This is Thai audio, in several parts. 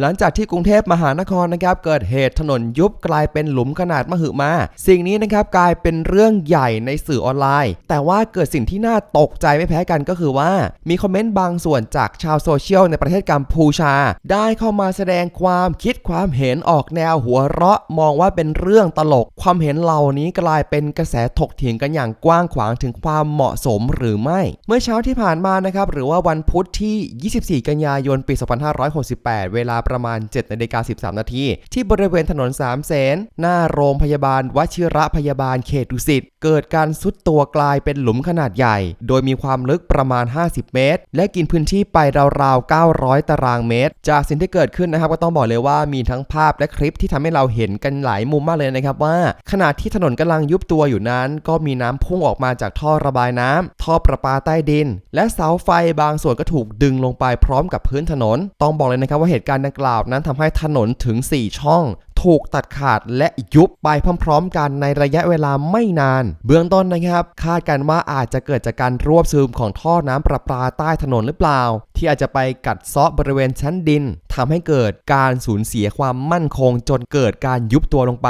หลังจากที่กรุงเทพมหานครนะครับเกิดเหตุถนนยุบกลายเป็นหลุมขนาดมหึมา สิ่งนี้นะครับกลายเป็นเรื่องใหญ่ในสื่อออนไลน์ แต่ว่าเกิดสิ่งที่น่าตกใจไม่แพ้กันก็คือว่า มีคอมเมนต์บางส่วนจากชาวโซเชียลในประเทศกัมพูชา ได้เข้ามาแสดงความคิดความเห็นออกแนวหัวเราะมองว่าเป็นเรื่องตลก ความเห็นเหล่านี้กลายเป็นกระแสถกเถียงกันอย่างกว้างขวางถึงความเหมาะสมหรือไม่ เมื่อเช้าที่ผ่านมานะครับหรือว่าวันพุธที่ 24 กันยายน ปี 2568 เวลาประมาณ7นาฬิกา13 นาทีที่บริเวณถนนสามเสนหน้าโรงพยาบาลวชิระพยาบาลเขตดุสิตเกิดการซุดตัวกลายเป็นหลุมขนาดใหญ่ โดยมีความลึกประมาณ 50 เมตร และกินพื้นที่ไปราวๆ 900 ตารางเมตร จากสิ่งที่เกิดขึ้นนะครับ ก็ต้องบอกเลยว่ามีทั้งภาพและคลิปที่ทำให้เราเห็นกันหลายมุมมากเลยนะครับว่า ขณะที่ถนนกำลังยุบตัวอยู่นั้น ก็มีน้ำพุ่งออกมาจากท่อระบายน้ำท่อประปาใต้ดิน และเสาไฟบางส่วนก็ถูกดึงลงไปพร้อมกับพื้นถนน ต้องบอกเลยนะครับว่าเหตุการณ์ดังกล่าวนั้นทำให้ถนนถึง 4 ช่อง ถูกตัดขาดและยุบไปพร้อมๆ กันในระยะเวลาไม่นาน เบื้องต้นนะครับ คาดกันว่าอาจจะเกิดจากการรวบซึมของท่อน้ำประปาใต้ถนนหรือเปล่า ที่อาจจะไปกัดเซาะบริเวณชั้นดินทำให้เกิดการสูญเสียความมั่นคงจนเกิดการยุบตัวลงไป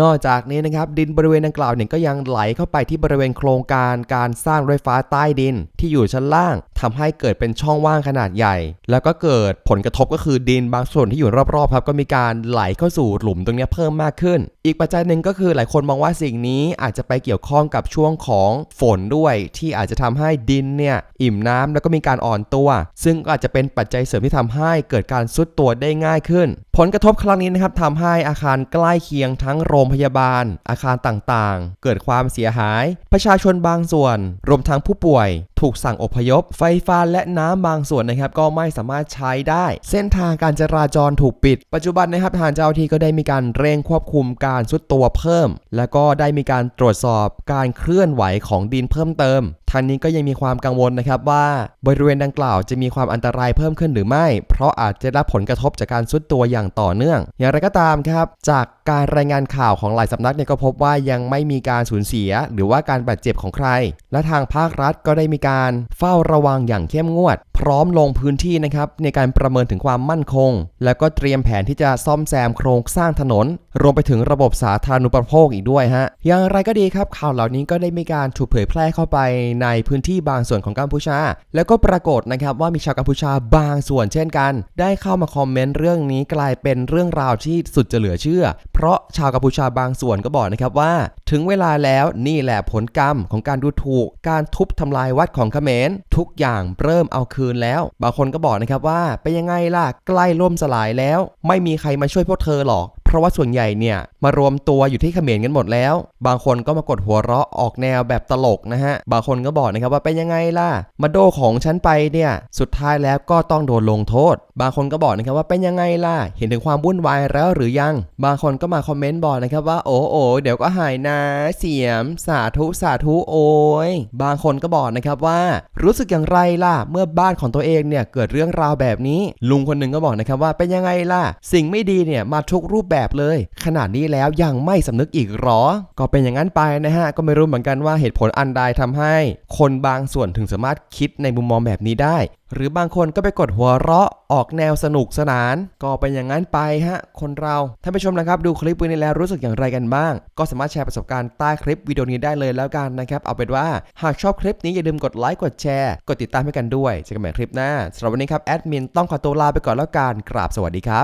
นอกจากนี้นะครับดินบริเวณดังกล่าวเนี่ยก็ยังไหลเข้าไปที่บริเวณโครงการการสร้างรถไฟฟ้าใต้ดินที่อยู่ชั้นล่างทำให้เกิดเป็นช่องว่างขนาดใหญ่ แล้วก็เกิดผลกระทบก็คือดินบางส่วนที่อยู่รอบๆครับก็มีการไหลเข้าสู่หลุมตรงนี้เพิ่มมากขึ้น อีกปัจจัยหนึ่งก็คือหลายคนมองว่าสิ่งนี้อาจจะไปเกี่ยวข้องกับช่วงของฝนด้วย ที่อาจจะทำให้ดินเนี่ยอิ่มน้ำแล้วก็มีการอ่อนตัว ซึ่งก็อาจจะเป็นปัจจัยเสริมที่ทำให้เกิดการซุดตัวได้ง่ายขึ้นผลกระทบครั้งนี้นะครับทำให้อาคารใกล้เคียงทั้งโรงพยาบาล อาคารต่างๆ เกิดความเสียหาย ประชาชนบางส่วน รวมทั้งผู้ป่วย ถูกสั่งอพยพ ไฟฟ้าและน้ำบางส่วนนะครับ ก็ไม่สามารถใช้ได้ เส้นทางการจราจรถูกปิด ปัจจุบันนะครับทางเจ้าที่ก็ได้มีการเร่งควบคุมการซุดตัวเพิ่ม แล้วก็ได้มีการตรวจสอบการเคลื่อนไหวของดินเพิ่มเติมทางนี้ก็ยังมีความกังวลนะครับว่าบริเวณดังกล่าวจะมีความอันตรายเพิ่มขึ้นหรือไม่ เพราะอาจจะรับผลกระทบจากการซุดตัวอย่างต่อเนื่อง อย่างไรก็ตามครับ จากการรายงานข่าวของหลายสำนักเนี่ยก็พบว่ายังไม่มีการสูญเสีย หรือว่าการบาดเจ็บของใคร และทางภาครัฐก็ได้มีการเฝ้าระวังอย่างเข้มงวด พร้อมลงพื้นที่นะครับในการประเมินถึงความมั่นคง แล้วก็เตรียมแผนที่จะซ่อมแซมโครงสร้างถนน รวมไปถึงระบบสาธารณูปโภคอีกด้วยฮะอย่างไรก็ดีครับข่าวเหล่านี้ก็ได้มีการถูกเผยแพร่เข้าไปในพื้นที่บางส่วนของกัมพูชา แล้วก็ปรากฏนะครับว่ามีชาวกัมพูชาบางส่วนเช่นกัน ได้เข้ามาคอมเมนต์เรื่องนี้กลายเป็นเรื่องราวที่สุดจะเหลือเชื่อ เพราะชาวกัมพูชาบางส่วนก็บอกนะครับว่า ถึงเวลาแล้วนี่แหละผลกรรมของการดูถูก การทุบทำลายวัดของเขมร ทุกอย่างเริ่มเอาคืนแล้ว บางคนก็บอกนะครับว่าเป็นยังไงล่ะใกล้ล่มสลายแล้ว ไม่มีใครมาช่วยพวกเธอหรอก ราะว่าส่วนใหญ่เนี่ยมารวมตัวอยู่ที่เขมรกันหมดแล้ว บางคนก็มากดหัวเราะออกแนวแบบตลกนะฮะ บางคนก็บอกนะครับว่าเป็นยังไงล่ะ มาโดของฉันไปเนี่ย สุดท้ายแล้วก็ต้องโดนลงโทษ บางคนก็บอกนะครับว่าเป็นยังไงล่ะ เห็นถึงความวุ่นวายแล้วหรือยัง บางคนก็มาคอมเมนต์บอกนะครับว่าโอ้โอเดี๋ยวก็หายนะ เสียม สาธุสาธุโอ้ยบางคนก็บอกนะครับว่า รู้สึกอย่างไรล่ะ เมื่อบ้านของตัวเองเนี่ยเกิดเรื่องราวแบบนี้ ลุงคนหนึ่งก็บอกนะครับว่าเป็นยังไงล่ะ สิ่งไม่ดีเนี่ยมาทุกรูปแบบเลย ขนาดนี้แล้วยังไม่สำนึกอีกหรอ ก็เป็นอย่างนั้นไปนะฮะ ก็ไม่รู้เหมือนกันว่าเหตุผลอันใดทำให้ คนบางส่วนถึงสามารถคิดในมุมมองแบบนี้ได้ หรือบางคนก็ไปกดหัวเราะออกแนวสนุกสนาน ก็เป็นอย่างนั้นไปฮะ คนเราท่านผู้ชมนะครับ ดูคลิปวิดีโอนี้แล้วรู้สึกอย่างไรกันบ้าง ก็สามารถแชร์ประสบการณ์ใต้คลิปวิดีโอนี้ได้เลยแล้วกันนะครับเอาเป็นว่าหากชอบคลิปนี้อย่าลืมกดไลค์กดแชร์กดติดตามให้กันด้วยเจอกันใหม่คลิปหน้าสำหรับวันนี้ครับแอดมินต้องขอตัวลาไปก่อนแล้วกันกราบสวัสดีครับ